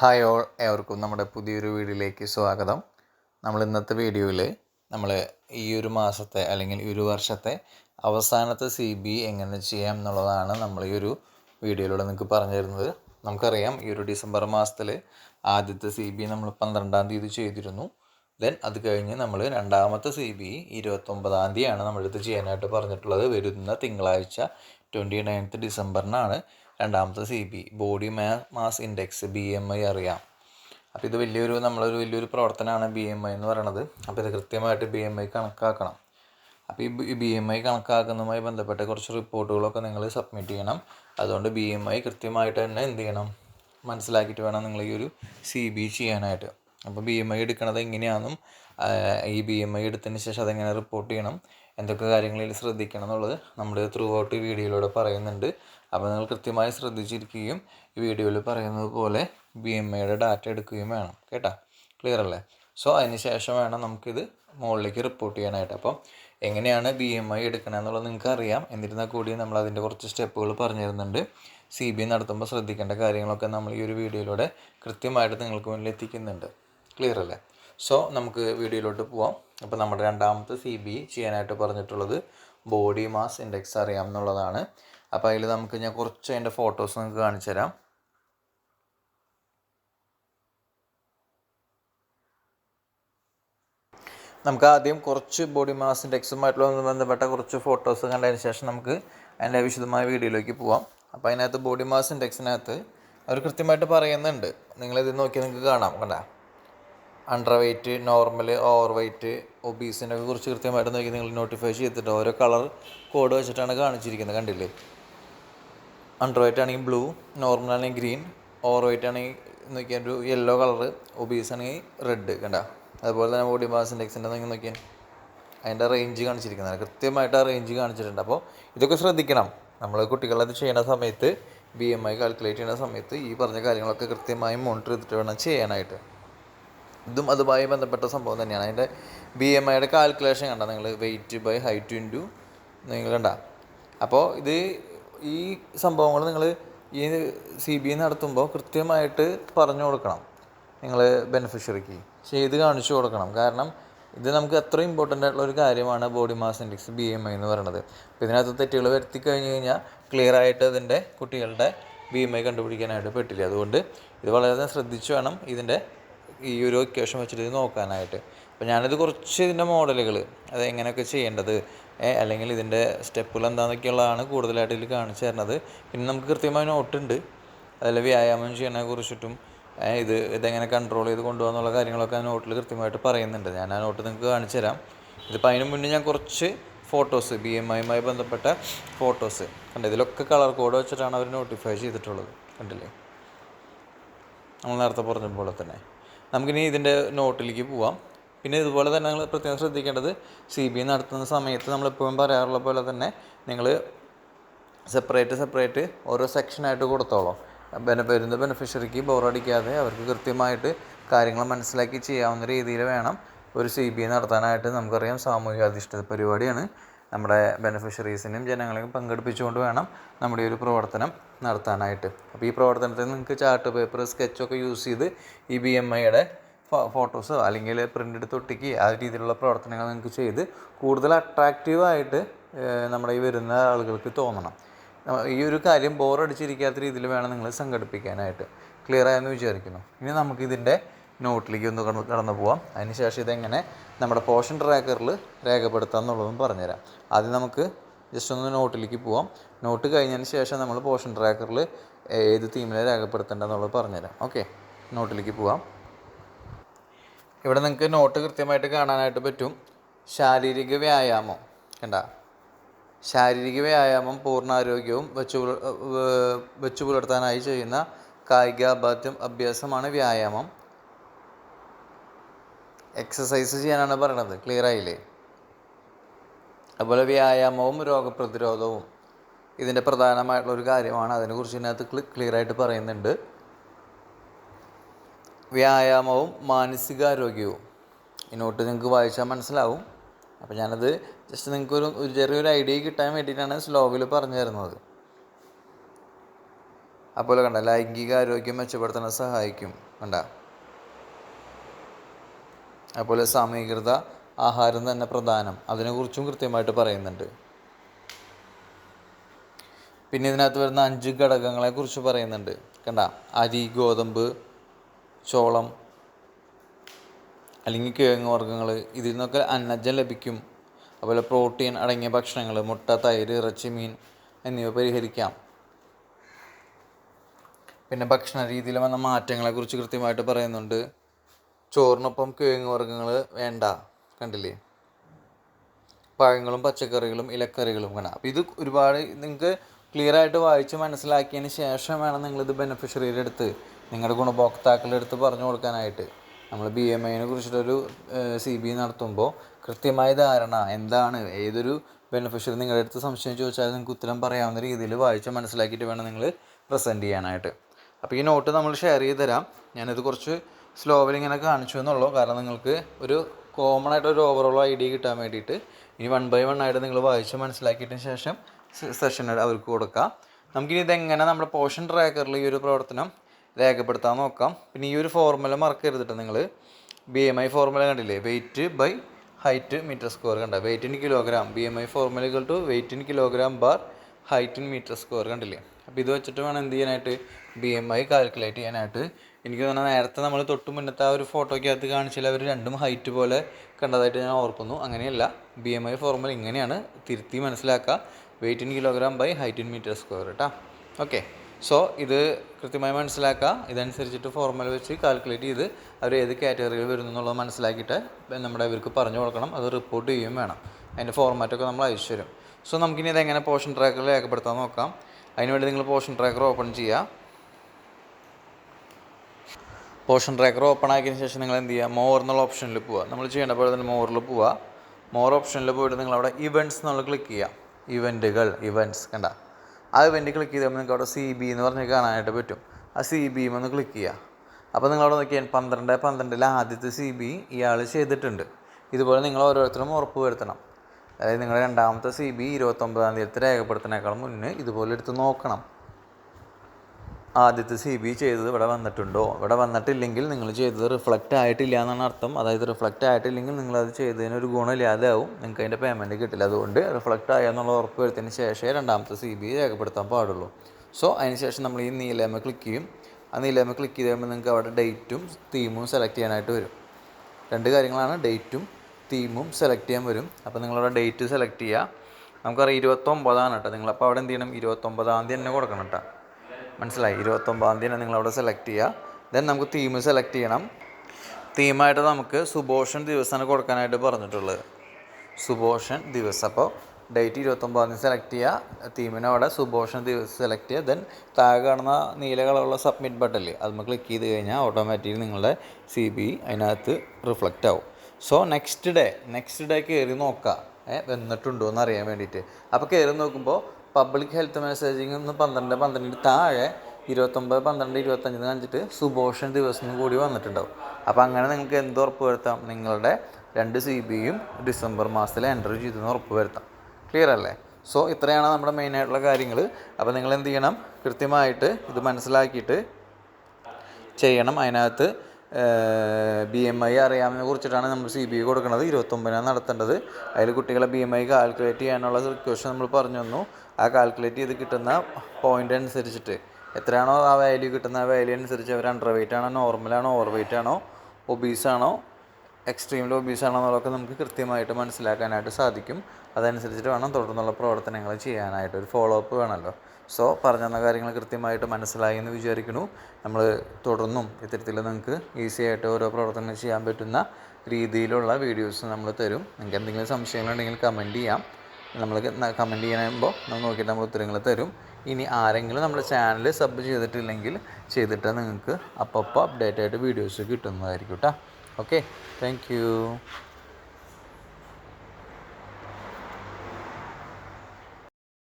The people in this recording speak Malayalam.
ഹായ് ഓൾ ഏവർക്കും നമ്മുടെ പുതിയൊരു വീഡിയോയിലേക്ക് സ്വാഗതം. നമ്മൾ ഇന്നത്തെ വീഡിയോയിൽ നമ്മൾ ഈ ഒരു മാസത്തെ അല്ലെങ്കിൽ ഈ ഒരു വർഷത്തെ അവസാനത്തെ സി ബി എങ്ങനെ ചെയ്യാം എന്നുള്ളതാണ് നമ്മൾ ഈ ഒരു വീഡിയോയിലൂടെ നിങ്ങൾക്ക് പറഞ്ഞു തരുന്നത്. നമുക്കറിയാം ഈ ഒരു ഡിസംബർ മാസത്തിൽ ആദ്യത്തെ സി ബി നമ്മൾ പന്ത്രണ്ടാം തീയതി ചെയ്തിരുന്നു. ദെൻ അത് കഴിഞ്ഞ് നമ്മൾ രണ്ടാമത്തെ സി ബി ഇരുപത്തൊമ്പതാം തീയതിയാണ് നമ്മളിത് ചെയ്യാനായിട്ട് പറഞ്ഞിട്ടുള്ളത്. വരുന്ന തിങ്കളാഴ്ച ട്വന്റി നയൻത്ത് ഡിസംബറിനാണ് രണ്ടാമത്തെ C B body ma mass index B M I അറിയാം. അപ്പോൾ ഇത് വലിയൊരു നമ്മളൊരു വലിയൊരു പ്രവർത്തനമാണ് ബി എം ഐ എന്ന് പറയണത്. അപ്പോൾ ഇത് കൃത്യമായിട്ട് ബി എം ഐ കണക്കാക്കണം. അപ്പോൾ ഈ ബി എം ഐ കണക്കാക്കുന്നതുമായി ബന്ധപ്പെട്ട കുറച്ച് റിപ്പോർട്ടുകളൊക്കെ നിങ്ങൾ സബ്മിറ്റ് ചെയ്യണം. അതുകൊണ്ട് ബി എം ഐ കൃത്യമായിട്ട് തന്നെ എന്ത് ചെയ്യണം? മനസ്സിലാക്കിയിട്ട് വേണം നിങ്ങൾ ഈ ഒരു സി ബി ചെയ്യാനായിട്ട്. അപ്പോൾ ബി എം ഐ എടുക്കണത് എങ്ങനെയാണെന്നും ഈ ബി എം ഐ എടുത്തതിന് ശേഷം അതെങ്ങനെ റിപ്പോർട്ട് ചെയ്യണം? എന്തൊക്കെ കാര്യങ്ങളിൽ ശ്രദ്ധിക്കണം എന്നുള്ളത് നമ്മൾ ത്രൂ ഔട്ട് വീഡിയോയിലൂടെ പറയുന്നുണ്ട്. അപ്പോൾ നിങ്ങൾ കൃത്യമായി ശ്രദ്ധിച്ചിരിക്കുകയും ഈ വീഡിയോയിൽ പറയുന്നത് പോലെ ബി എം ഐയുടെ ഡാറ്റ എടുക്കുകയും വേണം. കേട്ടോ? ക്ലിയർ അല്ലേ? സോ അതിന് ശേഷം വേണം നമുക്കിത് മുകളിലേക്ക് റിപ്പോർട്ട് ചെയ്യാനായിട്ട്. അപ്പം എങ്ങനെയാണ് ബി എം ഐ എടുക്കണമെന്നുള്ളത് നിങ്ങൾക്ക് അറിയാം എന്നിരുന്നാൽ കൂടി നമ്മൾ അതിന്റെ കുറച്ച് സ്റ്റെപ്പുകൾ പറഞ്ഞു തരുന്നുണ്ട് സി ബി നടത്തുമ്പോൾ ശ്രദ്ധിക്കേണ്ട കാര്യങ്ങളൊക്കെ നമ്മൾ ഈ ഒരു വീഡിയോയിലൂടെ കൃത്യമായിട്ട് നിങ്ങൾക്ക് മുന്നിൽ എത്തിക്കുന്നുണ്ട്. ക്ലിയർ അല്ലേ? സോ നമുക്ക് വീഡിയോയിലോട്ട് പോവാം. അപ്പോൾ നമ്മുടെ രണ്ടാമത്തെ സി ബി ചെയ്യാനായിട്ട് പറഞ്ഞിട്ടുള്ളത് ബോഡി മാസ് ഇൻഡെക്സ് അറിയാം എന്നുള്ളതാണ്. അപ്പോൾ അതിൽ നമുക്ക് ഞാൻ കുറച്ച് അതിന്റെ ഫോട്ടോസ് നിങ്ങൾക്ക് കാണിച്ചു തരാം. നമുക്ക് ആദ്യം കുറച്ച് ബോഡി മാസ് ഇൻഡെക്സുമായിട്ടുള്ള ബന്ധപ്പെട്ട കുറച്ച് ഫോട്ടോസ് കണ്ടതിന് ശേഷം നമുക്ക് അതിന്റെ വിശദമായ വീഡിയോയിലേക്ക് പോവാം. അപ്പോൾ അതിനകത്ത് ബോഡി മാസ് ഇൻഡെക്സിനകത്ത് അവർ കൃത്യമായിട്ട് പറയുന്നുണ്ട്. നിങ്ങളിത് നോക്കി നിങ്ങൾക്ക് കാണാം കണ്ട? Underweight normal overweight ഒബീസിനെ കുറിച്ച് കൃത്യമായിട്ട് നോക്കി നിങ്ങൾ നോട്ടിഫൈ ചെയ്തിട്ട് ഓരോ കളർ കോഡ് വെച്ചിട്ടാണ് കാണിച്ചിരിക്കുന്നത്. കണ്ടില്ലേ? അണ്ടർ വെയ്റ്റ് ആണെങ്കിൽ ബ്ലൂ നോർമൽ ആണെങ്കിൽ ഗ്രീൻ ഓവർ വെയ്റ്റ് ആണെങ്കിൽ നോക്കിയാൽ ഒരു യെല്ലോ കളർ ഒബീസ് ആണെങ്കിൽ റെഡ് കണ്ട? അതുപോലെ തന്നെ ബോഡി മാസ് ഇൻഡെക്സിന്റെ നിങ്ങൾ നോക്കിയാൽ അതിന്റെ റേഞ്ച് കാണിച്ചിരിക്കുന്നത്. കൃത്യമായിട്ട് ആ റേഞ്ച് കാണിച്ചിട്ടുണ്ട്. അപ്പോൾ ഇതൊക്കെ ശ്രദ്ധിക്കണം. നമ്മൾ കുട്ടികളത് ചെയ്യുന്ന സമയത്ത് ബി എം ഐ കാൽക്കുലേറ്റ് ചെയ്യുന്ന സമയത്ത് ഈ പറഞ്ഞ കാര്യങ്ങളൊക്കെ കൃത്യമായി മോണിറ്റർ ചെയ്തിട്ട് വേണം ചെയ്യാനായിട്ട്. ഇതും അതുമായി ബന്ധപ്പെട്ട സംഭവം തന്നെയാണ്. അതിന്റെ ബി എം ഐയുടെ കാൽക്കുലേഷൻ കണ്ട നിങ്ങൾ വെയിറ്റ് ബൈ ഹൈറ്റ് ഇന്റു നിങ്ങൾ കണ്ട. അപ്പോൾ ഇത് ഈ സംഭവങ്ങൾ നിങ്ങൾ ഈ സി ബി നടത്തുമ്പോൾ കൃത്യമായിട്ട് പറഞ്ഞു കൊടുക്കണം. നിങ്ങൾ ബെനിഫിഷ്യറിക്ക് ചെയ്ത് കാണിച്ചു കൊടുക്കണം. കാരണം ഇത് നമുക്ക് അത്ര ഇമ്പോർട്ടന്റ് ആയിട്ടുള്ള ഒരു കാര്യമാണ് body mass index B M I എന്ന് പറയുന്നത് അപ്പോൾ ഇതിനകത്ത് തെറ്റുകൾ വരുത്തി കഴിഞ്ഞ് കഴിഞ്ഞാൽ ക്ലിയർ ആയിട്ട് അതിന്റെ കുട്ടികളുടെ ബി എം ഐ കണ്ടുപിടിക്കാനായിട്ട് പറ്റില്ല. അതുകൊണ്ട് ഇത് വളരെ ശ്രദ്ധിച്ച് വേണം ഇതിന്റെ ഈ ഒരു ഒക്കേഷൻ വെച്ചിട്ട് ഇത് നോക്കാനായിട്ട്. അപ്പോൾ ഞാനിത് കുറച്ച് ഇതിന്റെ മോഡലുകൾ അത് എങ്ങനെയൊക്കെ ചെയ്യേണ്ടത് അല്ലെങ്കിൽ ഇതിന്റെ സ്റ്റെപ്പുകൾ എന്താണെന്നൊക്കെയുള്ളതാണ് കൂടുതലായിട്ട് ഇതിൽ കാണിച്ചു തരുന്നത്. പിന്നെ നമുക്ക് കൃത്യമായ നോട്ടുണ്ട് അതിൽ വ്യായാമം ചെയ്യുന്നതിനെ കുറിച്ചിട്ടും ഇത് ഇതെങ്ങനെ കൺട്രോൾ ചെയ്ത് കൊണ്ടുപോകാന്നുള്ള കാര്യങ്ങളൊക്കെ ആ നോട്ടിൽ കൃത്യമായിട്ട് പറയുന്നുണ്ട്. ഞാൻ ആ നോട്ട് നിങ്ങൾക്ക് കാണിച്ചു തരാം. ഇതിപ്പോൾ അതിന് മുന്നേ ഞാൻ കുറച്ച് ഫോട്ടോസ് ബി എം ഐയുമായി ബന്ധപ്പെട്ട ഫോട്ടോസ് കണ്ട? ഇതിലൊക്കെ കളർ കോഡ് വെച്ചിട്ടാണ് അവർ നോട്ടിഫൈ ചെയ്തിട്ടുള്ളത്. കണ്ടില്ലേ? നമ്മൾ നേരത്തെ പറഞ്ഞ പോലെ തന്നെ. നമുക്കിനി ഇതിന്റെ നോട്ടിലേക്ക് പോവാം. പിന്നെ ഇതുപോലെ തന്നെ നിങ്ങൾ പ്രത്യേകം ശ്രദ്ധിക്കേണ്ടത് സി ബി നടത്തുന്ന സമയത്ത് നമ്മളെപ്പോഴും പറയാറുള്ള പോലെ തന്നെ നിങ്ങൾ സെപ്പറേറ്റ് സെപ്പറേറ്റ് ഓരോ സെക്ഷനായിട്ട് കൊടുത്തോളൂ. ബെന വരുന്ന ബെനിഫിഷ്യറിക്ക് ബോറടിക്കാതെ അവർക്ക് കൃത്യമായിട്ട് കാര്യങ്ങൾ മനസ്സിലാക്കി ചെയ്യാവുന്ന രീതിയിൽ വേണം ഒരു സി ബി നടത്താനായിട്ട്. നമുക്കറിയാം സാമൂഹിക അധിഷ്ഠിത പരിപാടിയാണ്. നമ്മുടെ ബെനിഫിഷ്യറീസിനും ജനങ്ങളെയും പങ്കെടുപ്പിച്ചുകൊണ്ട് വേണം നമ്മുടെ ഒരു പ്രവർത്തനം നടത്താനായിട്ട്. അപ്പോൾ ഈ പ്രവർത്തനത്തിൽ നിങ്ങൾക്ക് ചാർട്ട് പേപ്പർ സ്കെച്ചൊക്കെ യൂസ് ചെയ്ത് ഈ ബി എം ഐയുടെ ഫോട്ടോസോ അല്ലെങ്കിൽ പ്രിന്റ് എടുത്ത് ഒട്ടിക്ക് ആ രീതിയിലുള്ള പ്രവർത്തനങ്ങൾ നിങ്ങൾക്ക് ചെയ്ത് കൂടുതൽ അട്രാക്റ്റീവായിട്ട് നമ്മുടെ ഈ വരുന്ന ആളുകൾക്ക് തോന്നണം. ഈ ഒരു കാര്യം ബോറടിച്ചിരിക്കാത്ത രീതിയിൽ വേണം നിങ്ങൾ സംഘടിപ്പിക്കാനായിട്ട്. ക്ലിയർ ആയെന്ന് വിചാരിക്കുന്നു. ഇനി നമുക്കിതിന്റെ നോട്ടിലേക്ക് ഒന്ന് കടന്ന് പോവാം. അതിനുശേഷം ഇതെങ്ങനെ നമ്മുടെ പോഷൻ ട്രാക്കറിൽ രേഖപ്പെടുത്താം എന്നുള്ളതും പറഞ്ഞുതരാം. ആദ്യം നമുക്ക് ജസ്റ്റ് ഒന്ന് നോട്ടിലേക്ക് പോവാം. നോട്ട് കഴിഞ്ഞതിന് ശേഷം നമ്മൾ പോർഷൻ ട്രാക്കറിൽ ഏത് തീമിനെ രേഖപ്പെടുത്തേണ്ടതെന്നുള്ളത് പറഞ്ഞുതരാം. ഓക്കെ നോട്ടിലേക്ക് പോവാം. ഇവിടെ നിങ്ങൾക്ക് നോട്ട് കൃത്യമായിട്ട് കാണാനായിട്ട് പറ്റും. ശാരീരിക വ്യായാമം കണ്ട? ശാരീരിക വ്യായാമം പൂർണ ആരോഗ്യവും വെച്ചു വെച്ചു പുലർത്താനായി ചെയ്യുന്ന കായികാഭ്യാസം അഭ്യാസമാണ് വ്യായാമം. എക്സസൈസ് ചെയ്യാനാണ് പറയണത് ക്ലിയർ ആയില്ലേ? അതുപോലെ വ്യായാമവും രോഗപ്രതിരോധവും. ഇതിന്റെ പ്രധാനമായിട്ടുള്ള ഒരു കാര്യമാണ്. അതിനെക്കുറിച്ച് ഇതിനകത്ത് ക്ലിയർ ആയിട്ട് പറയുന്നുണ്ട്. വ്യായാമവും മാനസികാരോഗ്യവും. ഈ നിങ്ങൾക്ക് വായിച്ചാൽ മനസ്സിലാവും. അപ്പോൾ ഞാനത് ജസ്റ്റ് നിങ്ങൾക്കൊരു ഒരു ചെറിയൊരു ഐഡിയ കിട്ടാൻ വേണ്ടിയിട്ടാണ് സ്ലോവിൽ പറഞ്ഞു തരുന്നത്. അതുപോലെ കണ്ട ലൈംഗികാരോഗ്യം മെച്ചപ്പെടുത്താൻ സഹായിക്കും. കണ്ട? അതുപോലെ സമീകൃത ആഹാരം തന്നെ പ്രധാനം. അതിനെക്കുറിച്ചും കൃത്യമായിട്ട് പറയുന്നുണ്ട്. പിന്നെ ഇതിനകത്ത് വരുന്ന അഞ്ച് ഘടകങ്ങളെ കുറിച്ച് പറയുന്നുണ്ട്. കണ്ട? അരി ഗോതമ്പ് ചോളം അല്ലെങ്കിൽ കിഴങ്ങ് വർഗങ്ങൾ ഇതിൽ നിന്നൊക്കെ അന്നജം ലഭിക്കും. അതുപോലെ പ്രോട്ടീൻ അടങ്ങിയ ഭക്ഷണങ്ങൾ മുട്ട തൈര് ഇറച്ചി മീൻ എന്നിവ പരിഹരിക്കാം. പിന്നെ ഭക്ഷണ രീതിയിൽ വന്ന മാറ്റങ്ങളെക്കുറിച്ച് കൃത്യമായിട്ട് പറയുന്നുണ്ട്. ചോറിനൊപ്പം കിഴങ്ങ് വർഗങ്ങൾ വേണ്ട. കണ്ടില്ലേ? പഴങ്ങളും പച്ചക്കറികളും ഇലക്കറികളും കാണാം അപ്പോൾ ഇത് ഒരുപാട് നിങ്ങൾക്ക് ക്ലിയർ ആയിട്ട് വായിച്ച് മനസ്സിലാക്കിയതിന് ശേഷം വേണം നിങ്ങളിത് ബെനിഫിഷ്യറിയുടെ അടുത്ത് നിങ്ങളുടെ ഗുണഭോക്താക്കളുടെ അടുത്ത് പറഞ്ഞു കൊടുക്കാനായിട്ട്. നമ്മൾ ബി എം ഐനെ കുറിച്ചിട്ടൊരു സി ബി നടത്തുമ്പോൾ കൃത്യമായ ധാരണ എന്താണ്? ഏതൊരു ബെനിഫിഷ്യറി നിങ്ങളുടെ അടുത്ത് സംശയം ചോദിച്ചാൽ നിങ്ങൾക്ക് ഉത്തരം പറയാവുന്ന രീതിയിൽ വായിച്ച് മനസ്സിലാക്കിയിട്ട് വേണം നിങ്ങൾ പ്രസന്റ് ചെയ്യാനായിട്ട്. അപ്പോൾ ഈ നോട്ട് നമ്മൾ ഷെയർ ചെയ്ത് തരാം. ഞാനിത് കുറച്ച് സ്ലോവിൽ ഇങ്ങനെ കാണിച്ചു എന്നുള്ളൂ. കാരണം നിങ്ങൾക്ക് ഒരു കോമൺ ആയിട്ട് ഒരു ഓവറോൾ ഐഡിയ കിട്ടാൻ വേണ്ടിയിട്ട് ഇനി വൺ ബൈ വൺ ആയിട്ട് നിങ്ങൾ വായിച്ച് മനസ്സിലാക്കിയതിന് ശേഷം സെഷൻ അവർക്ക് കൊടുക്കാം. നമുക്കിനി ഇതെങ്ങനെ നമ്മുടെ പോഷൻ ട്രാക്കറിൽ ഈ ഒരു പ്രവർത്തനം രേഖപ്പെടുത്താൻ നോക്കാം. പിന്നെ ഈ ഒരു ഫോർമുല മറക്കരുതിട്ട് നിങ്ങൾ ബി എം ഐ ഫോർമുല കണ്ടില്ലേ? Weight by height metre square കണ്ട? Weight in kilogram B M I ഫോർമുലകൾ to weight in kilogram bar height in metre square കണ്ടില്ലേ? അപ്പോൾ ഇത് വെച്ചിട്ട് വേണം എന്ത് ചെയ്യാനായിട്ട്? ബി എം ഐ കാൽക്കുലേറ്റ് ചെയ്യാനായിട്ട് എനിക്ക് തോന്നുന്നത് നേരത്തെ നമ്മൾ തൊട്ട് മുന്നത്തെ ആ ഒരു ഫോട്ടോയ്ക്കകത്ത് കാണിച്ചാൽ അവർ രണ്ടും ഹൈറ്റ് പോലെ കണ്ടതായിട്ട് ഞാൻ ഓർക്കുന്നു. അങ്ങനെയല്ല ബി എം ഐ ഫോർമുല ഇങ്ങനെയാണ് തിരുത്തി മനസ്സിലാക്കുക. Weight in kilogram by height in metre square കേട്ടോ ഓക്കെ സോ ഇത് കൃത്യമായി മനസ്സിലാക്കുക. ഇതനുസരിച്ചിട്ട് ഫോർമുല വെച്ച് കാൽക്കുലേറ്റ് ചെയ്ത് അവർ ഏത് കാറ്റഗറിയിൽ വരുന്നു എന്നുള്ളത് മനസ്സിലാക്കിയിട്ട് നമ്മുടെ ഇവർക്ക് പറഞ്ഞു കൊടുക്കണം. അത് റിപ്പോർട്ട് ചെയ്യുകയും വേണം. അതിന്റെ ഫോർമാറ്റൊക്കെ നമ്മൾ അയച്ചു തരും. സോ നമുക്കിനി ഇതെങ്ങനെ പോർഷൻ ട്രാക്കറിൽ രേഖപ്പെടുത്താൻ നോക്കാം. അതിനുവേണ്ടി നിങ്ങൾ പോർഷൻ ട്രാക്കർ ഓപ്പൺ ചെയ്യുക. പോർഷൻ ട്രാക്കർ ഓപ്പൺ ആക്കിയതിന് ശേഷം നിങ്ങൾ എന്ത് ചെയ്യുക? മോർ എന്നുള്ള ഓപ്ഷനിൽ പോവുക. നമ്മൾ ചെയ്യേണ്ട പോലെ തന്നെ മോറിൽ പോവുക. മോർ ഓപ്ഷനിൽ പോയിട്ട് നിങ്ങൾ അവിടെ ഇവന്റ്സ് എന്നുള്ള ക്ലിക്ക് ചെയ്യുക. ഇവന്റുകൾ ഇവന്റ്സ് കണ്ട? ആ ഇവന്റ് ക്ലിക്ക് ചെയ്താൽ നിങ്ങൾക്ക് അവിടെ സി ബി എന്ന് പറഞ്ഞ് കാണാനായിട്ട് പറ്റും. ആ സി ബി ഒന്ന് ക്ലിക്ക് ചെയ്യുക. അപ്പോൾ നിങ്ങൾ അവിടെ നോക്കിയാൽ പന്ത്രണ്ട് പന്ത്രണ്ടിലെ ആദ്യത്തെ സി ബി ഇയാൾ ചെയ്തിട്ടുണ്ട്. ഇതുപോലെ നിങ്ങൾ ഓരോരുത്തരും ഉറപ്പ് വരുത്തണം. അതായത് നിങ്ങളുടെ രണ്ടാമത്തെ സി ബി ഇരുപത്തൊമ്പതാം തീയതി രേഖപ്പെടുത്തുന്നതിനേക്കാൾ മുന്നേ ഇതുപോലെ എടുത്ത് നോക്കണം. ആദ്യത്തെ സി ബി ചെയ്തത് ഇവിടെ വന്നിട്ടുണ്ടോ? ഇവിടെ വന്നിട്ടില്ലെങ്കിൽ നിങ്ങൾ ചെയ്തത് റിഫ്ലക്റ്റ് ആയിട്ടില്ല എന്നാണ് അർത്ഥം. അതായത് റിഫ്ലക്റ്റ് ആയിട്ടില്ലെങ്കിൽ നിങ്ങൾ അത് ചെയ്തതിന് ഒരു ഗുണമില്ലാതാവും നിങ്ങൾക്ക് അതിന്റെ പേയ്മെന്റ് കിട്ടില്ല. അതുകൊണ്ട് റിഫ്ലക്റ്റ് ആയെന്നുള്ള ഉറപ്പ് വരുത്തിയതിന് ശേഷമേ രണ്ടാമത്തെ സി ബി രേഖപ്പെടുത്താൻ പാടുള്ളൂ. സോ അതിന് ശേഷം നമ്മൾ ഈ നീലമ ക്ലിക്ക് ചെയ്യും. ആ നീലമ ക്ലിക്ക് ചെയ്ത് കഴിയുമ്പോൾ നിങ്ങൾക്ക് അവിടെ ഡേറ്റും തീമും സെലക്ട് ചെയ്യാനായിട്ട് വരും. രണ്ട് കാര്യങ്ങളാണ്. ഡേറ്റും തീമും സെലക്ട് ചെയ്യാൻ വരും. അപ്പോൾ നിങ്ങളവിടെ ഡേറ്റ് സെലക്ട് ചെയ്യുക. നമുക്കറിയാം ഇരുപത്തൊമ്പതാണ് കേട്ടോ. നിങ്ങളപ്പോൾ അവിടെ എന്ത് ചെയ്യണം? ഇരുപത്തൊമ്പതാം തീയതി തന്നെ കൊടുക്കണം കേട്ടോ. മനസ്സിലായി. ഇരുപത്തൊമ്പതാം തീയതി നിങ്ങൾ അവിടെ സെലക്ട് ചെയ്യുക ദെൻ നമുക്ക് തീം സെലക്ട് ചെയ്യണം. തീമായിട്ട് നമുക്ക് സുബോഷൻ ദിവസമാണ് കൊടുക്കാനായിട്ട് പറഞ്ഞിട്ടുള്ളത്. സുബോഷൻ ദിവസം. അപ്പോൾ ഡേറ്റ് ഇരുപത്തൊമ്പതാം തീയതി സെലക്ട് ചെയ്യുക തീമിനെ അവിടെ സുബോഷൻ ദിവസം സെലക്ട് ചെയ്യുക ദെൻ താഴെ കാണുന്ന നീല കളറുള്ള സബ്മിറ്റ് ബട്ടണിൽ അത് നമ്മൾ ക്ലിക്ക് ചെയ്ത് കഴിഞ്ഞാൽ ഓട്ടോമാറ്റിക്കലി നിങ്ങളുടെ സി ബി അതിനകത്ത് റിഫ്ലക്റ്റ് ആവും. So next day next day കയറി നോക്കുക എന്നിട്ടുണ്ടോ എന്ന് അറിയാൻ വേണ്ടിയിട്ട്. അപ്പോൾ കയറി നോക്കുമ്പോൾ പബ്ലിക് ഹെൽത്ത് മെസ്സേജിങ് ഒന്ന് പന്ത്രണ്ട് പന്ത്രണ്ടിന് താഴെ ഇരുപത്തൊമ്പത് പന്ത്രണ്ട് ഇരുപത്തഞ്ച് കാണിച്ചിട്ട് സുബോഷൻ ദിവസം കൂടി വന്നിട്ടുണ്ടാവും. അപ്പോൾ അങ്ങനെ നിങ്ങൾക്ക് എന്ത് ഉറപ്പ് വരുത്താം? നിങ്ങളുടെ രണ്ട് സി ബിയും ഡിസംബർ മാസത്തിൽ എന്റർ ചെയ്തെന്ന് ഉറപ്പ് വരുത്താം. ക്ലിയർ അല്ലേ? സോ ഇത്രയാണ് നമ്മുടെ മെയിനായിട്ടുള്ള കാര്യങ്ങൾ. അപ്പോൾ നിങ്ങൾ എന്ത് ചെയ്യണം? കൃത്യമായിട്ട് ഇത് മനസ്സിലാക്കിയിട്ട് ചെയ്യണം. അതിനകത്ത് ബി എം ഐ അറിയാമെന്ന് കുറിച്ചിട്ടാണ് നമ്മൾ സി ബി ഐ കൊടുക്കുന്നത്. ഇരുപത്തൊമ്പതിനാണ് നടത്തേണ്ടത്. അതിൽ കുട്ടികളെ ബി എം ഐ കാൽക്കുലേറ്റ് ചെയ്യാനുള്ള റിക്വസ്റ്റ് നമ്മൾ പറഞ്ഞു തന്നു. ആ കാൽക്കുലേറ്റ് ചെയ്ത് കിട്ടുന്ന പോയിന്റ് അനുസരിച്ചിട്ട്. എത്രയാണോ ആ വാല്യൂ കിട്ടുന്ന ആ വാല്യൂ അനുസരിച്ച് അവർ അണ്ടർ വെയിറ്റ് ആണോ നോർമലാണോ ഓവർ വെയിറ്റ് ആണോ ഒബീസ് ആണോ എക്സ്ട്രീമിൽ ഒബീസ് ആണോ എന്നുള്ളതൊക്കെ നമുക്ക് കൃത്യമായിട്ട് മനസ്സിലാക്കാനായിട്ട് സാധിക്കും. അതനുസരിച്ചിട്ട് വേണം തുടർന്നുള്ള പ്രവർത്തനങ്ങൾ ചെയ്യാനായിട്ട്. ഒരു ഫോളോ അപ്പ് വേണമല്ലോ. സോ പറഞ്ഞ തന്ന കാര്യങ്ങൾ കൃത്യമായിട്ട് മനസ്സിലായി എന്ന് വിചാരിക്കുന്നു. നമ്മൾ തുടർന്നും ഇത്തരത്തിൽ നിങ്ങൾക്ക് ഈസി ആയിട്ട് ഓരോ പ്രവർത്തനങ്ങൾ ചെയ്യാൻ പറ്റുന്ന രീതിയിലുള്ള വീഡിയോസ് നമ്മൾ തരും. നിങ്ങൾക്ക് എന്തെങ്കിലും സംശയങ്ങളുണ്ടെങ്കിൽ കമന്റ് ചെയ്യാം. നമ്മൾ കമന്റ് ചെയ്യുമ്പോൾ നമ്മൾ നോക്കിയിട്ട് നമ്മൾ ഉത്തരങ്ങൾ തരും. ഇനി ആരെങ്കിലും നമ്മുടെ ചാനൽ സബ് ചെയ്തിട്ടില്ലെങ്കിൽ ചെയ്തിട്ട് നിങ്ങൾക്ക് അപ്പോൾ അപ്ഡേറ്റ് ആയിട്ട് വീഡിയോസ് കിട്ടുന്നതായിരിക്കും കേട്ടോ ഓക്കെ താങ്ക്